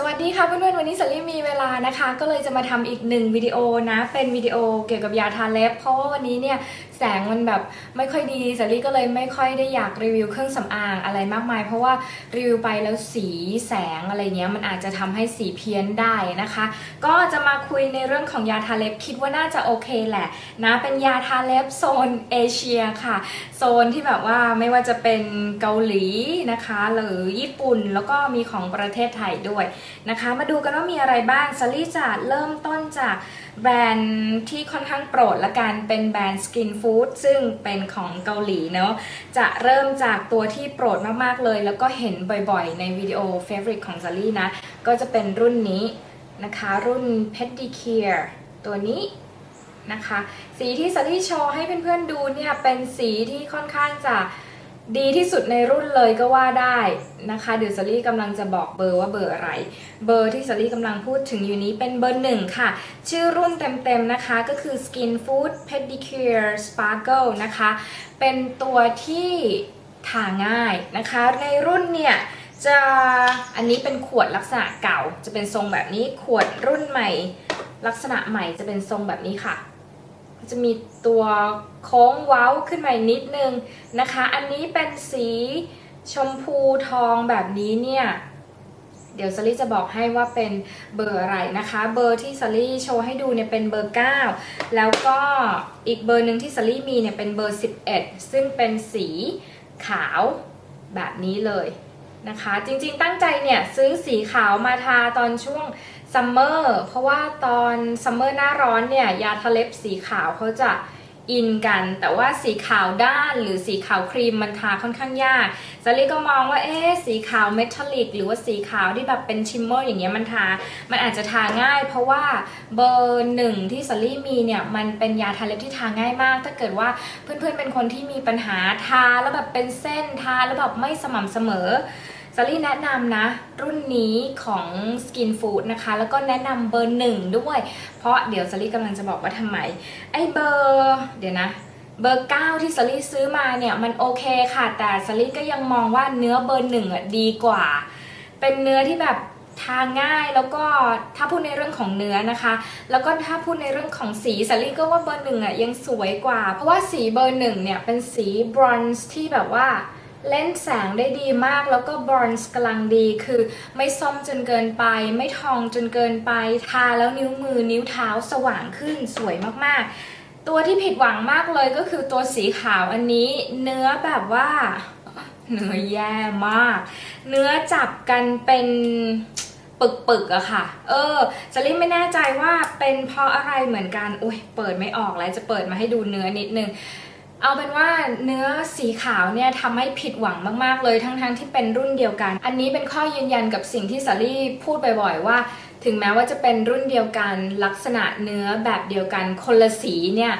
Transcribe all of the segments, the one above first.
สวัสดีค่ะเพื่อนๆวันนี้สลี่มีเวลานะคะ ก็เลยจะมาทำอีกหนึ่งวิดีโอนะ เป็นวิดีโอเกี่ยวกับยาทาเล็บ เพราะว่าวันนี้เนี่ย แสงมันแบบไม่ค่อยดีสลี่ก็เลยไม่ค่อยได้อยากรีวิวเครื่องสำอางอะไรมากมาย เพราะว่ารีวิวไปแล้วสีแสงอะไรเงี้ยมันอาจจะทำให้สีเพี้ยนได้นะคะ ก็จะมาคุยในเรื่องของยาทาเล็บคิดว่าน่าจะโอเคแหละนะเป็นยาทาเล็บโซนเอเชียค่ะ โซนที่แบบว่าไม่ว่าจะเป็นเกาหลีนะคะ หรือญี่ปุ่นแล้วก็มีของประเทศไทยด้วยนะคะ มาดูกันว่ามีอะไรบ้างซารี่จะเริ่มต้นจาก แบรนด์ที่ค่อนข้างโปรดละกันเป็นแบรนด์ Skin Food ซึ่งเป็นของเกาหลีเนาะจะเริ่มจากตัวที่โปรดมากๆเลย แล้วก็เห็นบ่อยๆ ในวิดีโอ Favorite ของซารี่นะ ก็จะเป็นรุ่นนี้นะคะ รุ่น Pedicure ตัวนี้นะคะ สีที่ซารี่โชว์ให้เพื่อนๆดูเนี่ย เป็นสีที่ค่อนข้างจะ ดีที่สุดในรุ่นเลยก็ว่าได้นะคะเดี๋ยวซารี่กำลังจะบอกเบอร์ว่าเบอร์อะไร เบอร์ที่ซารี่กำลังพูดถึงอยู่นี้เป็นเบอร์หนึ่งค่ะ ชื่อรุ่นเต็มๆนะคะก็คือ Skin Food Pedicure Sparkle นะคะ เป็นตัวที่ทาง่ายนะคะ ในรุ่นเนี่ยจะอันนี้เป็นขวดลักษณะเก่า จะเป็นทรงแบบนี้ขวดรุ่นใหม่ ลักษณะใหม่จะเป็นทรงแบบนี้ค่ะ จะมีตัวโค้งเว้าขึ้นมาอีกนิดนึงนะคะ อันนี้เป็นสีชมพูทองแบบนี้เนี่ย เดี๋ยวซารี่จะบอกให้ว่าเป็นเบอร์อะไรนะคะ เบอร์ที่ซารี่โชว์ให้ดูเนี่ยเป็นเบอร์ 9 แล้วก็อีกเบอร์หนึ่งที่ซารี่มีเนี่ยเป็นเบอร์ 11 ซึ่งเป็นสีขาวแบบนี้เลยนะคะ จริงๆตั้งใจเนี่ยซื้อสีขาวมาทาตอนช่วง ซัมเมอร์เพราะว่าตอนซัมเมอร์หน้าร้อนเนี่ยยาทาเล็บสีขาวเขาจะอินกัน แต่ว่าสีขาวด้านหรือสีขาวครีมมันทาค่อนข้างยากซารี่ก็มองว่าเอ๊สีขาวเมทัลลิกหรือว่าสีขาวที่แบบเป็นชิมเมอร์อย่างเงี้ยมันทา มันอาจจะทาง่าย เพราะว่าเบอร์หนึ่งที่ซารี่มีเนี่ยมันเป็นยาทาเล็บที่ทาง่ายมาก ถ้าเกิดว่าเพื่อนๆเป็นคนที่มีปัญหาทาแล้วแบบเป็นเส้นทาแล้วแบบไม่สม่ำเสมอ ซารี่แนะนำนะ รุ่นนี้ของ Skin Food นะคะ แล้วก็แนะนำเบอร์หนึ่งด้วย เพราะเดี๋ยวซารี่กำลังจะบอกว่าทำไม ไอ้เบอร์ เดี๋ยวนะเบอร์ 9 ที่ซารี่ซื้อมาเนี่ย มันโอเคค่ะ แต่ซารี่ก็ยังมองว่าเนื้อเบอร์หนึ่งอะดีกว่า เป็นเนื้อที่แบบทาง่ายแล้วก็ถ้าพูดในเรื่องของเนื้อนะคะ แล้วก็ถ้าพูดในเรื่องของสีซารี่ก็ว่าเบอร์หนึ่งอะยังสวยกว่า เพราะว่าสีเบอร์หนึ่งเนี่ยเป็นสีบรอนซ์ที่แบบว่า เล่นแสงได้ดีมากแล้วก็บรอนซ์กำลังดีคือไม่ส้มจนเกินไป ไม่ทองจนเกินไป ทาแล้วนิ้วมือนิ้วเท้าสว่างขึ้นสวยมากๆ ตัวที่ผิดหวังมากเลยก็คือตัวสีขาวอันนี้เนื้อแบบว่าเนื้อแย่มาก เนื้อจับกันเป็นปึกๆอะค่ะ เออจลิไม่แน่ใจว่าเป็นเพราะอะไรเหมือนกัน อุ้ยเปิดไม่ออกแล้วจะเปิดมาให้ดูเนื้อนิดนึง เอาเป็นว่าเนื้อสีขาวเนี่ยทำให้ผิดหวังมากๆเลยทั้งๆทที่เป็นรุ่นเดียวกัน อันนี้เป็นข้อยืนยันกับสิ่งที่สาลี่พูดบ่อยๆว่า ถึงแม้ว่าจะเป็นรุ่นเดียวกัน ลักษณะเนื้อแบบเดียวกันคนละสีเนี่ย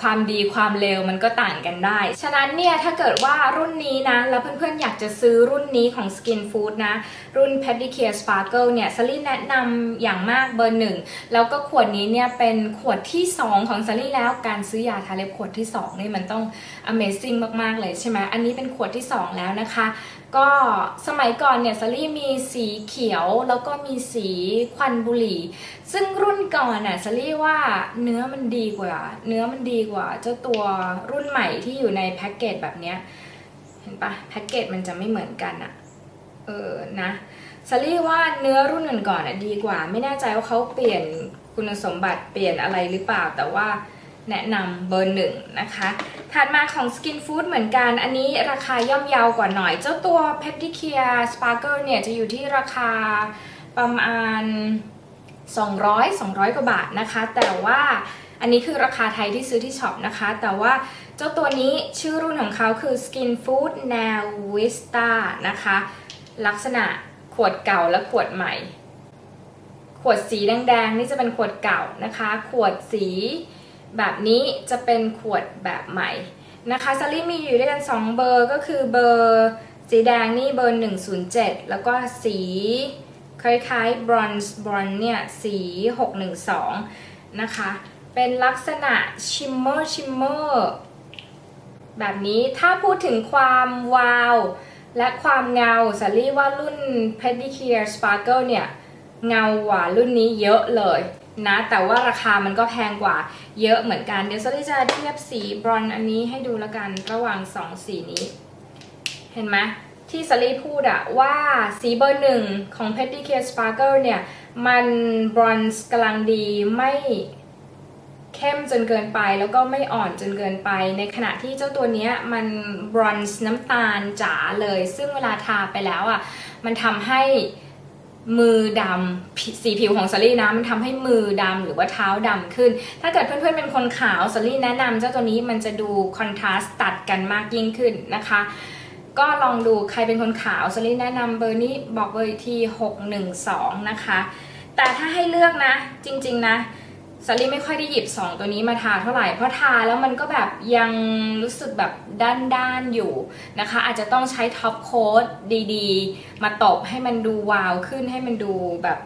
ความดีความเลวมันก็ต่างกันได้ ฉะนั้นเนี่ยถ้าเกิดว่ารุ่นนี้นะ แล้วเพื่อนๆ อยากจะซื้อรุ่นนี้ของ Skin Food นะ รุ่น Pedicure Sparkle เนี่ยซารี่แนะนำอย่างมากเบอร์หนึ่ง แล้วก็ขวดนี้เนี่ยเป็นขวดที่ 2 ของซารี่แล้วการซื้อยาทาเล็บขวดที่ 2 นี่มันต้อง Amazing มากๆเลยใช่ไหมอันนี้เป็นขวดที่ 2 แล้วนะคะ ก็สมัยก่อนเนี่ยซารี่มีสีเขียวแล้วก็มีสีควันบุหรี่ ซึ่งรุ่นก่อนน่ะซารี่ว่าเนื้อมันดีกว่า เนื้อมันดีกว่า เจ้าตัวรุ่นใหม่ที่อยู่ในแพ็กเกจแบบเนี้ยเห็นปะแพ็กเกจมันจะไม่เหมือนกันอะเออนะซารี่ว่าเนื้อรุ่นก่อนๆอะดีกว่า ไม่แน่ใจว่าเขาเปลี่ยนคุณสมบัติเปลี่ยนอะไรหรือเปล่าแต่ว่า แนะนำเบอร์หนึ่งนะคะ ถัดมาของ Skin Food เหมือนกัน อันนี้ราคาย่อมเยาวกว่าหน่อย เจ้าตัว Pedicure Sparkle เนี่ยจะอยู่ที่ราคาประมาณ 200 200 กว่าบาทนะคะ แต่ว่าอันนี้คือราคาไทยที่ซื้อที่ช็อปนะคะ แต่ว่าเจ้าตัวนี้ชื่อรุ่นของเขาคือ Skin Food Now Vista นะคะ ลักษณะขวดเก่าและขวดใหม่ ขวดสีแดงๆ นี่จะเป็นขวดเก่านะคะ ขวดสี แบบนี้จะเป็นขวดแบบใหม่นะคะซารี่มีอยู่ด้วยกัน 2 เบอร์ก็คือเบอร์สีแดงนี่เบอร์ 107 แล้วก็สีคล้ายๆบรอนซ์บรอนเนี่ยสี 612 นะคะ เป็นลักษณะชิมเมอร์ชิมเมอร์แบบนี้ถ้าพูดถึงความวาว และความเงาสาลี่ว่ารุ่น Pedicure Sparkle เนี่ย เงากว่ารุ่นนี้เยอะเลย นะ แต่ว่าราคามันก็แพงกว่าเยอะเหมือนกัน เดี๋ยวสาลี่จะเทียบสีบรอนซ์อันนี้ให้ดูล้วกันระหว่างสองสีนี้ เห็นไหมที่สาลี่พูดอะว่าสีเบอร์หนึ่งของ Pedicure Sparkle เนี่ย มันบรอนซ์กำลังดีไม่เข้มจนเกินไปแล้วก็ไม่อ่อนจนเกินไป ในขณะที่เจ้าตัวนี้มันบรอนซ์น้ำตาลจ๋าเลย ซึ่งเวลาทาไปแล้วอะมันทำให้ มือดำสีผิวของซารี่นะมันทำให้มือดำหรือว่าเท้าดำขึ้น ถ้าเกิดเพื่อนๆเป็นคนขาวซารี่แนะนำเจ้าตัวนี้มันจะดูคอนทราสต์ตัดกันมากยิ่งขึ้นนะคะ ก็ลองดูใครเป็นคนขาวซารี่แนะนำเบอร์นี้บอกเบอร์อีกที612 นะคะ แต่ถ้าให้เลือกนะจริงๆนะ สลิไม่ค่อยได้หยิบ 2 ตัวนี้มาทาเท่าไหร่ เพราะทาแล้วมันก็แบบยังรู้สึกแบบด้านๆอยู่นะคะ อาจจะต้องใช้ท็อปโค้ดดีๆ มาตบให้มันดูวาวขึ้นให้มันดูแบบ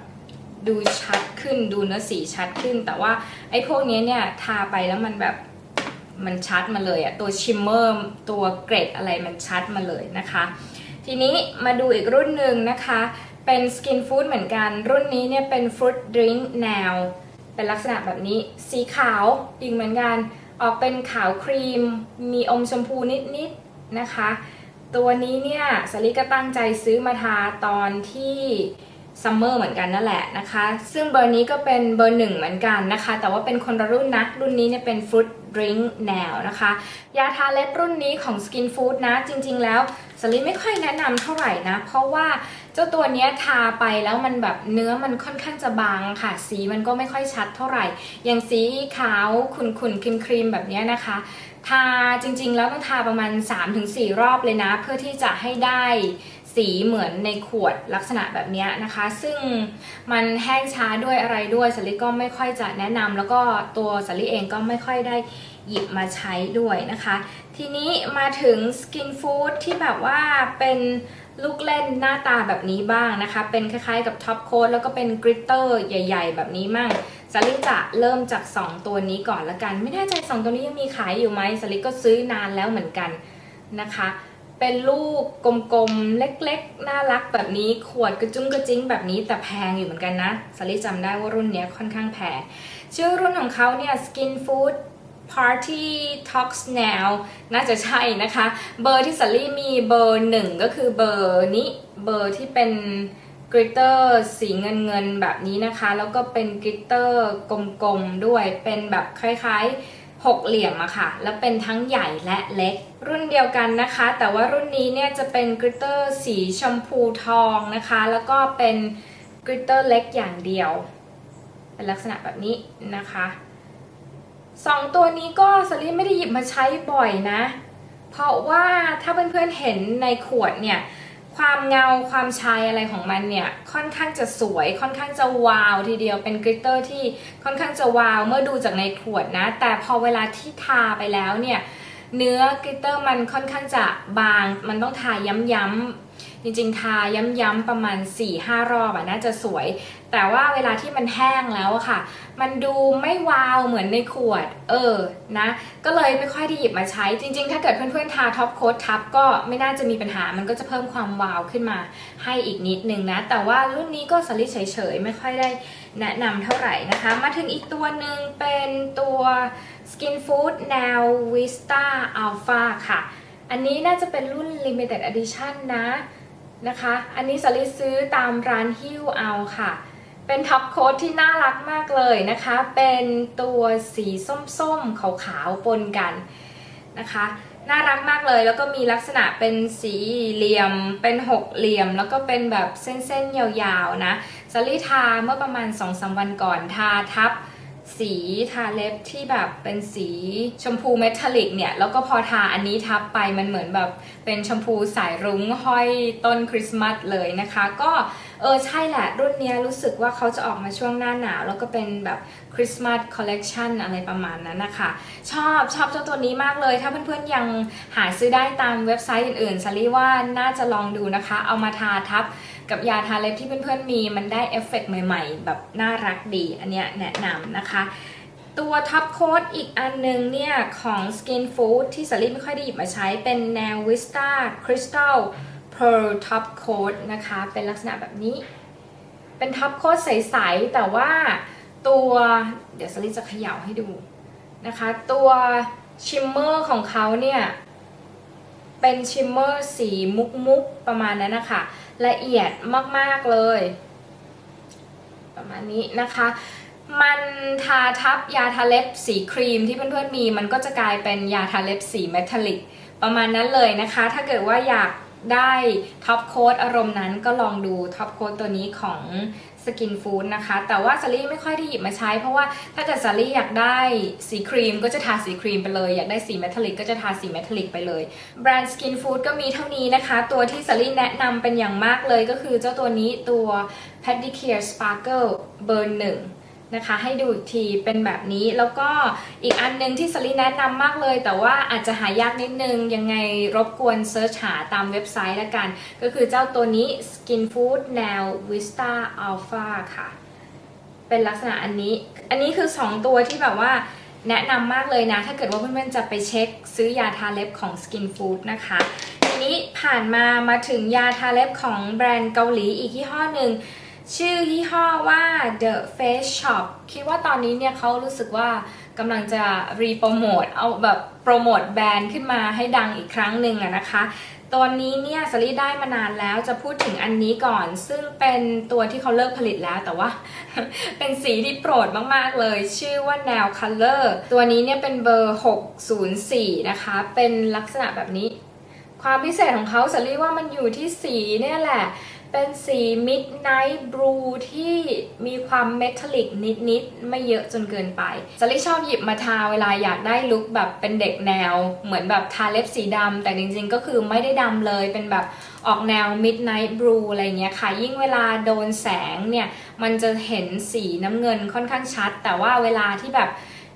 ดูชัดขึ้นดูเนื้อสีชัดขึ้น แต่ว่าไอ้พวกนี้เนี่ยทาไปแล้วมันแบบมันชัดมาเลยอะตัวชิมเมอร์ตัวเกรดอะไรมันชัดมาเลยนะคะ ทีนี้มาดูอีกรุ่นหนึ่งนะคะ เป็นสกินฟู้ดเหมือนกันรุ่นนี้เนี่ยเป็นฟรุตดริงก์แนว เป็นลักษณะแบบนี้สีขาวอีกเหมือนกัน ออกเป็นขาวครีม มีอมชมพูนิดๆนะคะ ตัวนี้เนี่ยสลิก็ตั้งใจซื้อมาทาตอนที่ซัมเมอร์เหมือนกันนั่นแหละนะคะ ซึ่งเบอร์นี้ก็เป็นเบอร์หนึ่งเหมือนกันนะคะ แต่ว่าเป็นคนละรุ่นนะ รุ่นนี้เนี่ยเป็นฟรุต ดริงก์แนวนะคะ ยาทาเล็บรุ่นนี้ของ Skin Food นะ จริง ๆ แล้วสลิไม่ค่อยแนะนำเท่าไหร่นะ เพราะว่าเจ้าตัวนี้ทาไปแล้วมันแบบเนื้อมันค่อนข้างจะบางค่ะ สีมันก็ไม่ค่อยชัดเท่าไหร่ อย่างสีขาวขุ่นๆครีมครีมๆแบบนี้นะคะ ทาจริง ๆ แล้วต้องทาประมาณ 3-4 รอบเลยนะ เพื่อที่จะให้ได้ สีเหมือนในขวดลักษณะแบบนี้นะคะ ซึ่งมันแห้งช้าด้วยอะไรด้วยสลิก็ไม่ค่อยจะแนะนำแล้วก็ตัวสลิเองก็ไม่ค่อยได้หยิบมาใช้ด้วยนะคะ ทีนี้มาถึงสกินฟู้ดที่แบบว่าเป็นลูกเล่นหน้าตาแบบนี้บ้างนะคะ เป็นคล้ายๆกับท็อปโค้ดแล้วก็เป็นกริตเตอร์ใหญ่ ๆ แบบนี้มั่งสลิจะเริ่มจาก 2 ตัวนี้ก่อนละกัน ไม่แน่ใจ 2 ตัวนี้ยังมีขายอยู่ไหมสลิก็ซื้อนานแล้วเหมือนกันนะคะ เป็นลูกกลมๆ เล็กๆ น่ารักแบบนี้ ขวดกระจุ้งกระจิ้งแบบนี้แต่แพงอยู่เหมือนกันนะสลิจำได้ว่ารุ่นเนี้ยค่อนข้างแพง ชื่อรุ่นของเขาเนี่ย Skin Food Party Talk Now น่าจะใช่นะคะ เบอร์ที่สัลลี่มีเบอร์หนึ่งก็คือเบอร์นี้เบอร์ที่เป็นกริตเตอร์สีเงินเงินๆแบบนี้นะคะ แล้วก็เป็นกริตเตอร์กลมๆ ด้วยเป็นแบบคล้ายๆ หกเหลี่ยมอะค่ะ แล้วเป็นทั้งใหญ่และเล็ก รุ่นเดียวกันนะคะ แต่ว่ารุ่นนี้เนี่ยจะเป็นกริตเตอร์สีชมพูทองนะคะ แล้วก็เป็นกริตเตอร์เล็กอย่างเดียว เป็นลักษณะแบบนี้นะคะสองตัวนี้ก็สลิไม่ได้หยิบมาใช้บ่อยนะ เพราะว่าถ้าเพื่อนๆเห็นในขวดเนี่ย ความเงาความชายอะไรของมันเนี่ยค่อนข้างจะสวยค่อนข้างจะวาวทีเดียวเป็นกริตเตอร์ที่ค่อนข้างจะวาวเมื่อดูจากในขวดนะ แต่พอเวลาที่ทาไปแล้วเนี่ยเนื้อกริตเตอร์มันค่อนข้างจะบาง มันต้องทาย้ำๆ จริงๆ ทาย้ำๆประมาณ 4-5 รอบอะน่าจะสวย แต่ว่าเวลาที่มันแห้งแล้วอะค่ะ มันดูไม่วาวเหมือนในขวด เออนะ ก็เลยไม่ค่อยได้หยิบมาใช้ จริง ๆ ถ้าเกิดเพื่อนๆ ทาท็อปโค้ดทับก็ไม่น่าจะมีปัญหามันก็จะเพิ่มความวาวขึ้นมาให้อีกนิดนึงนะ แต่ว่ารุ่นนี้ก็สลิดเฉยๆ ไม่ค่อยได้แนะนำเท่าไหร่นะคะ มาถึงอีกตัวหนึ่งเป็นตัว Skin Food แนว Vista Alpha ค่ะ อันนี้น่าจะเป็นรุ่น Limited Edition นะ นะคะ อันนี้สลิซื้อตามร้านฮิ้วเอาค่ะ เป็นท็อปโค้ดที่น่ารักมากเลยนะคะ เป็นตัวสีส้มๆ ขาวๆ ปนกันนะคะ น่ารักมากเลยแล้วก็มีลักษณะเป็นสีเหลี่ยม เป็นหกเหลี่ยม แล้วก็เป็นแบบเส้นๆ ยาวๆ นะสลิทาเมื่อประมาณ2อสวันก่อนทาทับ สีทาเล็บที่แบบเป็นสีชมพูเมทัลลิกเนี่ย แล้วก็พอทาอันนี้ทับไปมันเหมือนแบบเป็นชมพูสายรุ้งห้อยต้นคริสต์มาสเลยนะคะ ก็เออใช่แหละ รุ่นเนี้ยรู้สึกว่าเขาจะออกมาช่วงหน้าหนาว แล้วก็เป็นแบบคริสต์มาสคอลเลกชันอะไรประมาณนั้นนะคะ ชอบชอบเจ้าตัวนี้มากเลย ถ้าเพื่อนๆยังหาซื้อได้ตามเว็บไซต์อื่นๆซารีว่าน่าจะลองดูนะคะ เอามาทาทับ กับยาทาเล็บที่เพื่อนๆมีมันได้เอฟเฟกต์ใหม่ๆ แบบน่ารักดี อันเนี้ยแนะนำนะคะ ตัวท็อปโค้ดอีกอันนึงเนี่ย ของ Skin Food ที่สลิดไม่ค่อยได้หยิบมาใช้เป็นแนว Vista Crystal Pearl Top Coat นะคะ เป็นลักษณะแบบนี้ เป็นท็อปโค้ดใส ๆ แต่ว่าตัวเดี๋ยวสลิดจะเขย่าให้ดูนะคะ ตัวชิมเมอร์ของเขาเนี่ย เป็นชิมเมอร์สีมุกๆประมาณนั้นนะคะ ละเอียดมากๆเลย ประมาณนี้นะคะ มันทาทับยาทาเล็บสีครีมที่เพื่อนๆมี มันก็จะกลายเป็นยาทาเล็บสีเมทัลลิกประมาณนั้นเลยนะคะ ถ้าเกิดว่าอยากได้ท็อปโค้ดอารมณ์นั้นก็ลองดูท็อปโค้ดตัวนี้ของ สกินฟู้ดนะคะ แต่ว่าซารี่ไม่ค่อยได้หยิบมาใช้ เพราะว่าถ้าเกิดซารี่อยากได้สีครีมก็จะทาสีครีมไปเลย อยากได้สีเมทัลลิกก็จะทาสีเมทัลลิกไปเลย แบรนด์สกินฟู้ดก็มีเท่านี้นะคะ ตัวที่ซารี่แนะนำเป็นอย่างมากเลยก็คือเจ้าตัวนี้ตัว Pedicure Sparkle เบอร์หนึ่ง นะคะ ให้ดูอีกทีเป็นแบบนี้แล้วก็อีกอันหนึงที่สลีแนะนำมากเลย แต่ว่าอาจจะหายากนิดนึง ยังไงรบกวนเซิร์ชหาตามเว็บไซต์ละกัน ก็คือเจ้าตัวนี้ Skin Food Now Vista Alpha ค่ะ เป็นลักษณะอันนี้ อันนี้คือ 2 ตัวที่แบบว่าแนะนำมากเลยนะ ถ้าเกิดว่าเพื่อนๆจะไปเช็คซื้อยาทาเล็บของ Skin Food นะคะทีนี้ผ่านมามาถึงยาทาเล็บของแบรนด์เกาหลีอีกยี่ห้อหนึ่ง ชื่อยี่ห้อว่า The Face Shop คิดว่าตอนนี้เนี่ยเขารู้สึกว่ากำลังจะรีโปรโมทเอาแบบโปรโมทแบรนด์ขึ้นมาให้ดังอีกครั้งหนึ่งอะนะคะตอนนี้เนี่ยสลีได้มานานแล้วจะพูดถึงอันนี้ก่อน ซึ่งเป็นตัวที่เขาเลิกผลิตแล้วแต่ว่า เป็นสีที่โปรดมากๆเลย ชื่อว่า Nail Color ตัวนี้เนี่ยเป็นเบอร์ 604 นะคะ เป็นลักษณะแบบนี้ ความพิเศษของเขาสลีว่ามันอยู่ที่สีเนี่ยแหละ เป็นสี Midnight Blue ที่มีความเมทัลลิกนิดๆ ไม่เยอะจนเกินไปสลิชอบหยิบมาทาเวลาอยากได้ลุคแบบเป็นเด็กแนว เหมือนแบบทาเล็บสีดำแต่จริงๆ ก็คือไม่ได้ดำเลยเป็นแบบออกแนว Midnight Blue อะไรเงี้ยค่ะ ยิ่งเวลาโดนแสงเนี่ย มันจะเห็นสีน้ำเงินค่อนข้างชัด แต่ว่าเวลาที่แบบ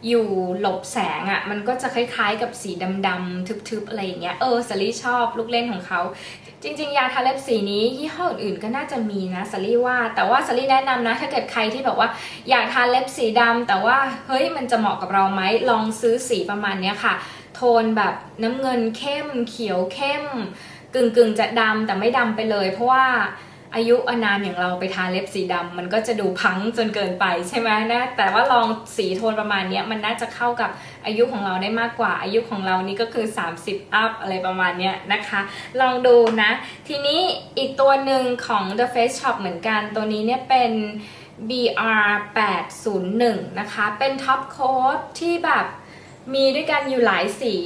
อยู่หลบแสงอะ่ะมันก็จะคล้ายๆกับสีดำๆทึบๆอะไรอย่างเงี้ยเออสลี่ชอบลูกเล่นของเขา จริง ๆ ยาทาเล็บสีนี้ยี่ห้ออื่นๆก็น่าจะมีนะสลี่ว่า แต่ว่าสลี่แนะนำนะ ถ้าเกิดใครที่แบบว่าอยากทาเล็บสีดำแต่ว่าเฮ้ยมันจะเหมาะกับเราไหมลองซื้อสีประมาณเนี้ยค่ะ โทนแบบน้ำเงินเข้ม เขียวเข้ม กึ่งกึ่งๆจะดำแต่ไม่ดำไปเลย เพราะว่า อายุอนามอย่างเราไปทาเล็บสีดำมันก็จะดูพังจนเกินไปใช่ไหมนะแต่ว่าลองสีโทนประมาณนี้มันน่าจะเข้ากับอายุของเราได้มากกว่า อายุของเรานี่ก็คือ 30 up อะไรประมาณนี้นะคะ ลองดูนะ ทีนี้อีกตัวหนึ่งของ The Face Shop เหมือนกันตัวนี้เนี่ยเป็น BR 801 นะคะ เป็นท็อปโค้ดที่แบบมีด้วยกันอยู่หลายสี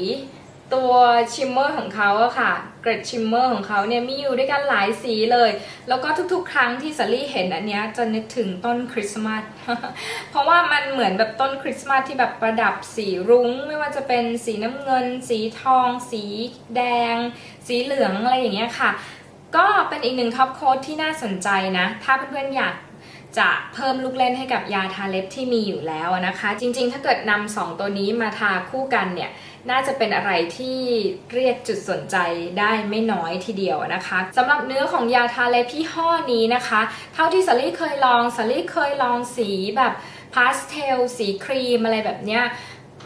ตัวชิมเมอร์ของเขาอะค่ะ เกรดชิมเมอร์ของเขาเนี่ยมีอยู่ด้วยกันหลายสีเลย แล้วก็ทุกๆ ครั้งที่สาลี่เห็นอันเนี้ยจะนึกถึงต้นคริสต์มาส เพราะว่ามันเหมือนแบบต้นคริสต์มาสที่แบบประดับสีรุ้ง ไม่ว่าจะเป็นสีน้ำเงิน สีทอง สีแดง สีเหลืองอะไรอย่างเงี้ยค่ะ ก็เป็นอีกหนึ่งท็อปโค้ดที่น่าสนใจนะ ถ้าเพื่อนๆอยากจะเพิ่มลูกเล่นให้กับยาทาเล็บที่มีอยู่แล้วนะคะ จริงๆ ถ้าเกิดนำสองตัวนี้มาทาคู่กันเนี่ย น่าจะเป็นอะไรที่เรียกจุดสนใจได้ไม่น้อยทีเดียวนะคะสำหรับเนื้อของยาทาเล็บยี่ห้อนี้นะคะ เท่าที่สลี่เคยลองสลี่เคยลองสีแบบพาสเทลสีครีมอะไรแบบเนี้ย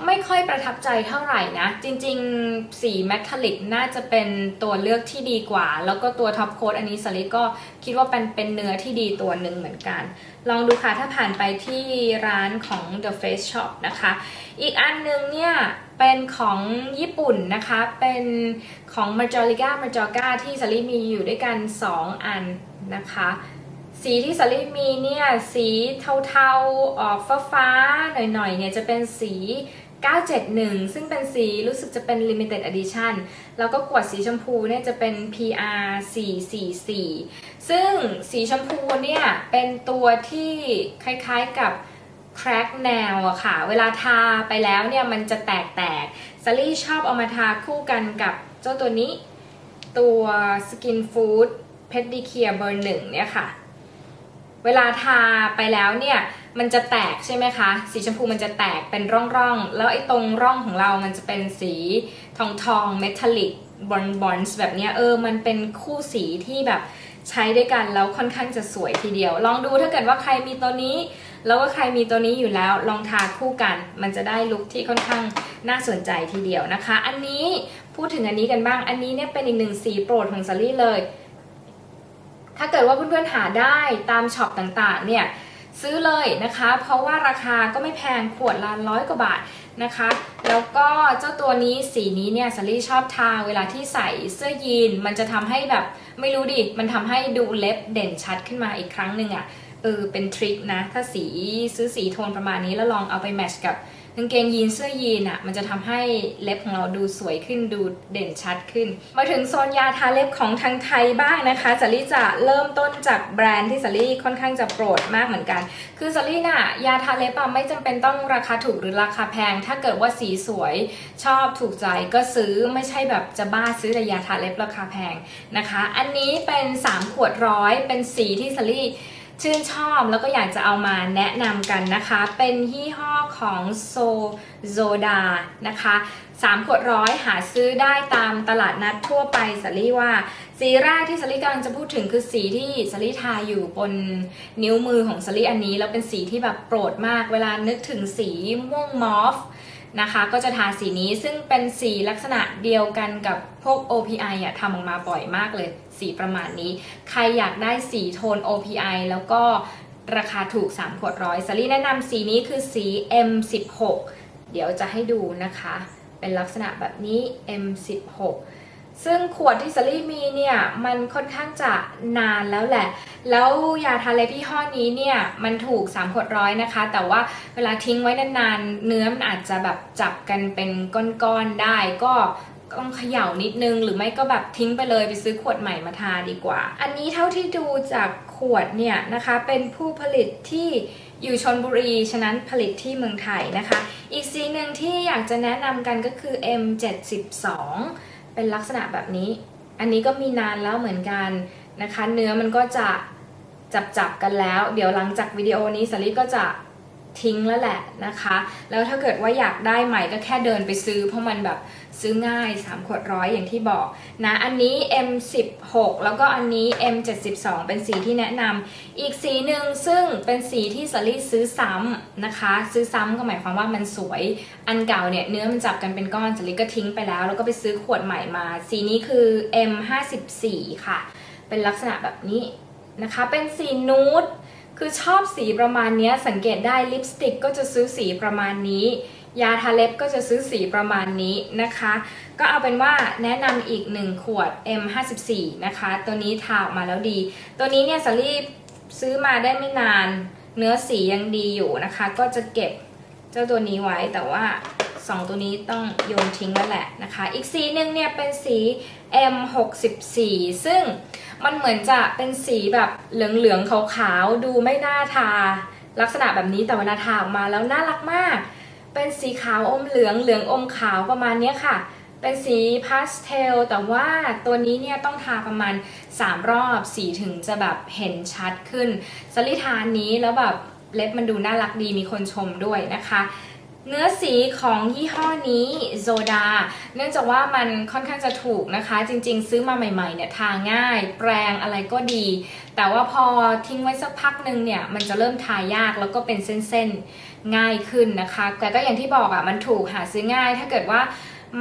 ไม่ค่อยประทับใจเท่าไหร่นะ จริงๆ สีแมททัลลิกน่าจะเป็นตัวเลือกที่ดีกว่า แล้วก็ตัวท็อปโค้ดอันนี้สลิก็คิดว่าเป็นเป็นเนื้อที่ดีตัวหนึ่งเหมือนกัน ลองดูค่ะ ถ้าผ่านไปที่ร้านของ The Face Shop นะคะ อีกอันหนึงเนี่ย เป็นของญี่ปุ่นนะคะ เป็นของ Majolica Majorca ที่สลิมีอยู่ด้วยกัน 2 อันนะคะสีที่สลิมีเนี่ยสีเทาๆออกฟ้าๆหน่อยๆเนี่ยจะเป็นสี 971 ซึ่งเป็นสีรู้สึกจะเป็น limited edition แล้วก็ขวดสีชมพูเนี่ยจะเป็น PR 444 ซึ่งสีชมพูเนี่ยเป็นตัวที่คล้ายๆกับ crack แนวอะค่ะ เวลาทาไปแล้วเนี่ยมันจะแตกๆซาลี่ชอบเอามาทาคู่กันกับเจ้าตัวนี้ ตัว Skin Food Pedicure เบอร์หนึ่งเนี่ยค่ะ เวลาทาไปแล้วเนี่ย มันจะแตกใช่ไหมคะ สีชมพูมันจะแตกเป็นร่องๆ แล้วไอ้ตรงร่องของเรามันจะเป็นสีทองทองเมทัลลิกบอลบอลแบบเนี้ยเออ มันเป็นคู่สีที่แบบใช้ด้วยกันแล้วค่อนข้างจะสวยทีเดียว ลองดูถ้าเกิดว่าใครมีตัวนี้ แล้วว่าใครมีตัวนี้อยู่แล้วลองทาคู่กัน มันจะได้ลุคที่ค่อนข้างน่าสนใจทีเดียวนะคะ อันนี้พูดถึงอันนี้กันบ้าง อันนี้เนี่ยเป็นอีกหนึ่งสีโปรดของซารี่เลย ถ้าเกิดว่าเพื่อนๆหาได้ตามช็อปต่างๆ เนี่ย ซื้อเลยนะคะ เพราะว่าราคาก็ไม่แพงขวดละร้อยกว่าบาทนะคะ แล้วก็เจ้าตัวนี้สีนี้เนี่ยสลี่ชอบทาเวลาที่ใส่เสื้อยีน มันจะทำให้แบบไม่รู้ดิ มันทำให้ดูเล็บเด่นชัดขึ้นมาอีกครั้งหนึ่งอะ่ะเออเป็นทริคนะ ถ้าสีซื้อสีโทนประมาณนี้แล้วลองเอาไปแมทช์กับ กางเกงยีนเสื้อยีนอะ่ะมันจะทำให้เล็บของเราดูสวยขึ้นดูเด่นชัดขึ้น มาถึงโซนยาทาเล็บของทางไทยบ้างนะคะสลี่จะเริ่มต้นจากแบรนด์ที่สลี่ค่อนข้างจะโปรดมากเหมือนกัน คือสลี่น่ะยาทาเล็บอะไม่จำเป็นต้องราคาถูกหรือราคาแพง ถ้าเกิดว่าสีสวยชอบถูกใจก็ซื้อไม่ใช่แบบจะบ้าซื้อแต่ยาทาเล็บราคาแพงนะคะ อันนี้เป็น 3 ขวดร้อยเป็นสีที่สลี่ ชื่นชอบแล้วก็อยากจะเอามาแนะนำกันนะคะ เป็นยี่ห้อของโซโซดานะคะ3ขวดร้อยหาซื้อได้ตามตลาดนัดทั่วไปสลี่ว่า สีแรกที่สลี่กำลังจะพูดถึงคือสีที่สลี่ทาอยู่บนนิ้วมือของสลี่อันนี้ แล้วเป็นสีที่แบบโปรดมาก เวลานึกถึงสีม่วงมอฟนะคะก็จะทาสีนี้ซึ่งเป็นสีลักษณะเดียวกันกับพวก OPI อะทำออกมาบ่อยมากเลย สีประมาณนี้ ใครอยากได้สีโทน OPI แล้วก็ราคาถูก 3 ขวดร้อยสลี่แนะนำสีนี้คือสี M16 เดี๋ยวจะให้ดูนะคะ เป็นลักษณะแบบนี้ M16 ซึ่งขวดที่สลี่มีเนี่ย มันค่อนข้างจะนานแล้วแหละ แล้วยาทาเล็บยี่ห้อนี้เนี่ย มันถูก 3 ขวดร้อยนะคะ แต่ว่าเวลาทิ้งไว้นานๆ เนื้อมันอาจจะแบบจับกันเป็นก้อนๆได้ก็ ต้องเขย่านิดนึง หรือไม่ก็แบบทิ้งไปเลยไปซื้อขวดใหม่มาทาดีกว่า อันนี้เท่าที่ดูจากขวดเนี่ยนะคะ เป็นผู้ผลิตที่อยู่ชนบุรี ฉะนั้นผลิตที่เมืองไทยนะคะ อีกสีหนึ่งที่อยากจะแนะนำกันก็คือ M72 เป็นลักษณะแบบนี้ อันนี้ก็มีนานแล้วเหมือนกันนะคะ เนื้อมันก็จะจับจับกันแล้ว เดี๋ยวหลังจากวิดีโอนี้สลิก็จะ ทิ้งแล้วแหละนะคะ แล้วถ้าเกิดว่าอยากได้ใหม่ก็แค่เดินไปซื้อ เพราะมันแบบซื้อง่าย 3 ขวดร้อยอย่างที่บอกนะอันนี้ M16 แล้วก็อันนี้ M72 เป็นสีที่แนะนำอีกสีหนึ่งซึ่งเป็นสีที่สลิซื้อซ้ำนะคะ ซื้อซ้ำก็หมายความว่ามันสวยอันเก่าเนี่ยเนื้อมันจับกันเป็นก้อนสลิก็ทิ้งไปแล้ว แล้วก็ไปซื้อขวดใหม่มา สีนี้คือ M54 ค่ะ เป็นลักษณะแบบนี้นะคะ เป็นสีนูด คือชอบสีประมาณนี้สังเกตได้ลิปสติกก็จะซื้อสีประมาณนี้ ยาทาเล็บก็จะซื้อสีประมาณนี้นะคะ ก็เอาเป็นว่าแนะนำอีก 1 ขวด M54 นะคะ ตัวนี้ทาออกมาแล้วดี ตัวนี้เนี่ยสลีซื้อมาได้ไม่นาน เนื้อสียังดีอยู่นะคะ ก็จะเก็บเจ้าตัวนี้ไว้แต่ว่า 2 ตัวนี้ต้องโยนทิ้งแล้วแหละนะคะ อีกสีหนึ่งเนี่ยเป็นสี M64 ซึ่งมันเหมือนจะเป็นสีแบบเหลืองๆขาวๆดูไม่น่าทา ลักษณะแบบนี้แต่เวลาทาออกมาแล้วน่ารักมาก เป็นสีขาวอมเหลืองเหลืองอมขาวประมาณนี้ค่ะ เป็นสีพาสเทลแต่ว่าตัวนี้เนี่ยต้องทาประมาณ 3 รอบสีถึงจะแบบเห็นชัดขึ้นสลิทานนี้แล้วแบบเล็บมันดูน่ารักดีมีคนชมด้วยนะคะ เนื้อสีของยี่ห้อนี้โซดา เนื่องจากว่ามันค่อนข้างจะถูกนะคะ จริงๆ ซื้อมาใหม่ๆเนี่ยทาง่าย แปรงอะไรก็ดี แต่ว่าพอทิ้งไว้สักพักหนึ่งเนี่ยมันจะเริ่มทายากแล้วก็เป็นเส้นๆง่ายขึ้นนะคะ แต่ก็อย่างที่บอกอะ่ะมันถูกหาซื้อง่าย ถ้าเกิดว่า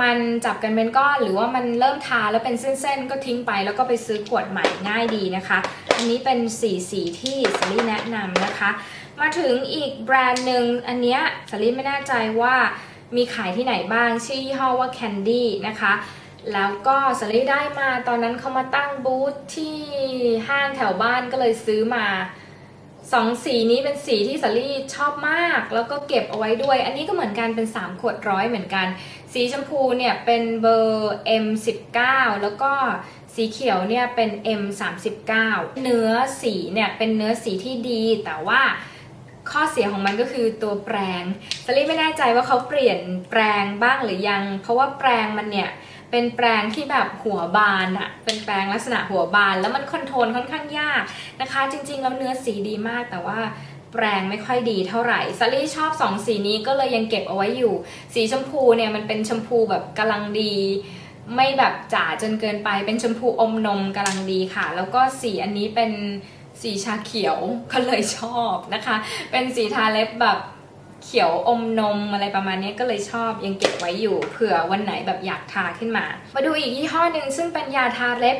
มันจับกันเป็นก้อนหรือว่ามันเริ่มทาแล้วเป็นเส้นๆ ก็ทิ้งไป แล้วก็ไปซื้อขวดใหม่ง่ายดีนะคะ อันนี้เป็นสีสีที่สลี่แนะนำนะคะ มาถึงอีกแบรนด์หนึ่งอันเนี้ยสลิดไม่แน่ใจว่ามีขายที่ไหนบ้างชื่อยี่ห้อว่า Candy นะคะ แล้วก็สลิดได้มาตอนนั้นเขามาตั้งบูธที่ห้างแถวบ้านก็เลยซื้อมาสองสีนี้เป็นสีที่สลีชอบมาก แล้วก็เก็บเอาไว้ด้วย อันนี้ก็เหมือนกันเป็น 3 ขวดร้อยเหมือนกัน สีชมพูเนี่ยเป็นเบอร์ M19 แล้วก็สีเขียวเนี่ยเป็น M39 เนื้อสีเนี่ยเป็นเนื้อสีที่ดีแต่ว่า ข้อเสียของมันก็คือตัวแปรงสลี่ไม่แน่ใจว่าเขาเปลี่ยนแปรงบ้างหรือยัง เพราะว่าแปรงมันเนี่ยเป็นแปรงที่แบบหัวบานอะเป็นแปรงลักษณะหัวบาน แล้วมันคอนโทรลค่อนข้างยากนะคะ จริงๆแล้วเนื้อสีดีมากแต่ว่าแปรงไม่ค่อยดีเท่าไหร่สลี่ชอบสองสีนี้ก็เลยยังเก็บเอาไว้อยู่ สีชมพูเนี่ยมันเป็นชมพูแบบกำลังดี ไม่แบบจ๋าจนเกินไป เป็นชมพูอมนมกำลังดีค่ะ แล้วก็สีอันนี้เป็น สีชาเขียวก็เลยชอบนะคะ เป็นสีทาเล็บแบบเขียวอมนมอะไรประมาณนี้ก็เลยชอบยังเก็บไว้อยู่เผื่อวันไหนแบบอยากทาขึ้นมา มาดูอีกยี่ห้อหนึ่งซึ่งเป็นยาทาเล็บ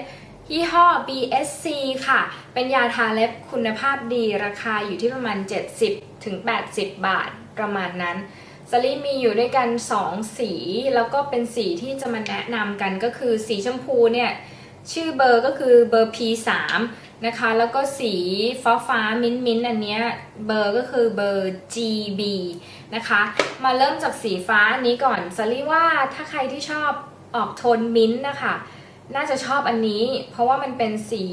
ยี่ห้อ BSC ค่ะ เป็นยาทาเล็บคุณภาพดีราคาอยู่ที่ประมาณ 70ถึง80 บาทประมาณนั้นสลีมีอยู่ด้วยกัน 2 สี แล้วก็เป็นสีที่จะมาแนะนำกันก็คือสีชมพูเนี่ย ชื่อเบอร์ก็คือเบอร์ P3 นะคะ แล้วก็สีฟ้าฟ้ามิ้นมิ้นอันเนี้ยเบอร์ก็คือเบอร์ GB นะคะ มาเริ่มจากสีฟ้าอันนี้ก่อนสลีว่าถ้าใครที่ชอบออกโทนมิ้นท์นะคะน่าจะชอบอันนี้ เพราะว่ามันเป็นสี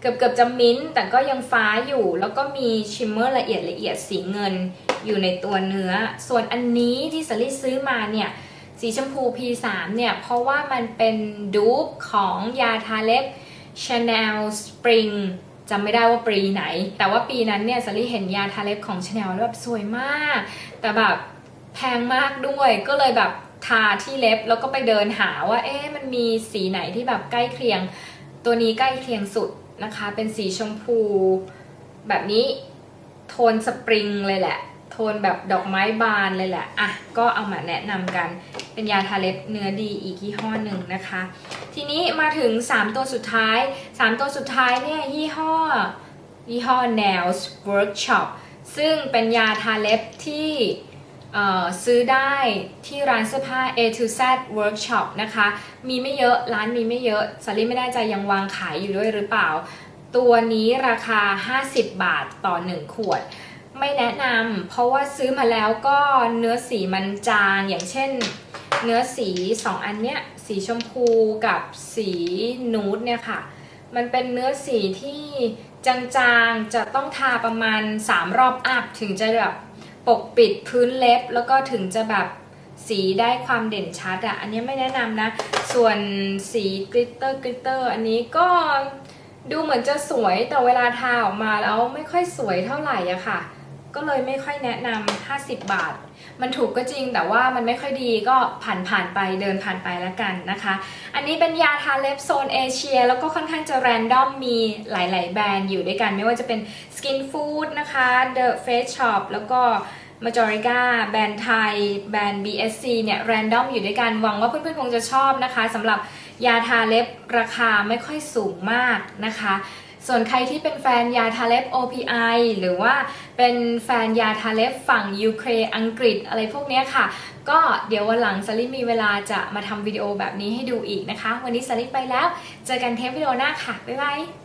เกือบเกือบจะมิ้นท์แต่ก็ยังฟ้าอยู่ แล้วก็มีชิมเมอร์ละเอียดละเอียดสีเงินอยู่ในตัวเนื้อ ส่วนอันนี้ที่สลิซื้อมาเนี่ยสีชมพู P3 เนี่ย เพราะว่ามันเป็นดูปของยาทาเล็บ Chanel Spring จำไม่ได้ว่าปีไหน แต่ว่าปีนั้นเนี่ยสลิเห็นยาทาเล็บของ Chanel แล้วแบบสวยมาก แต่แบบแพงมากด้วยก็เลยแบบทาที่เล็บแล้วก็ไปเดินหาว่าเอ๊ะมันมีสีไหนที่แบบใกล้เคียง ตัวนี้ใกล้เคียงสุดนะคะ เป็นสีชมพู แบบนี้โทนสปริงเลยแหละ โทนแบบดอกไม้บานเลยแหละ อะ ก็เอามาแนะนำกัน เป็นยาทาเล็บเนื้อดีอีกยี่ห้อหนึ่งนะคะ ทีนี้มาถึง 3 ตัวสุดท้าย 3 ตัวสุดท้ายเนี่ยยี่ห้อ ยี่ห้อ Nails Workshop ซึ่งเป็นยาทาเล็บที่ซื้อได้ที่ร้านเสื้อผ้า A to Z Workshop นะคะ มีไม่เยอะ ร้านมีไม่เยอะสาลี่ไม่แน่ใจยังวางขายอยู่ด้วยหรือเปล่า ตัวนี้ราคา 50 บาทต่อ 1 ขวด ไม่แนะนำเพราะว่าซื้อมาแล้วก็เนื้อสีมันจางอย่างเช่น เนื้อสี 2 อันเนี้ยสีชมพูกับสีนูดเนี่ยค่ะ มันเป็นเนื้อสีที่จางๆจะต้องทาประมาณ 3 รอบอัพถึงจะแบบปกปิดพื้นเล็บแล้วก็ถึงจะแบบสีได้ความเด่นชัดอะอันนี้ไม่แนะนำนะ ส่วนสีกลิตเตอร์กลิตเตอร์อันนี้ก็ดูเหมือนจะสวยแต่เวลาทาออกมาแล้วไม่ค่อยสวยเท่าไหร่อะค่ะ ก็เลยไม่ค่อยแนะนำ50 บาท มันถูกก็จริงแต่ว่ามันไม่ค่อยดีก็ผ่านผ่านไปเดินผ่านไปแล้วกันนะคะ อันนี้เป็นยาทาเล็บโซนเอเชีย แล้วก็ค่อนข้างจะแรนดอมมีหลาย ๆ แบรนด์อยู่ด้วยกัน ไม่ว่าจะเป็น Skin Food นะคะ The Face Shop แล้วก็ Majorica แบรนด์ไทย แบรนด์ BSC เนี่ย แรนดอมอยู่ด้วยกัน หวังว่าเพื่อนๆ คงจะชอบนะคะสำหรับยาทาเล็บราคาไม่ค่อยสูงมากนะคะ ส่วนใครที่เป็นแฟนยาทาเล็บ OPI หรือว่าเป็นแฟนยาทาเล็บฝั่งยูเครนอังกฤษอะไรพวกนี้ค่ะ ก็เดี๋ยววันหลังสลิมีเวลาจะมาทำวิดีโอแบบนี้ให้ดูอีกนะคะ วันนี้สลิไปแล้ว เจอกันเทปวิดีโอหน้าค่ะ บ๊ายบาย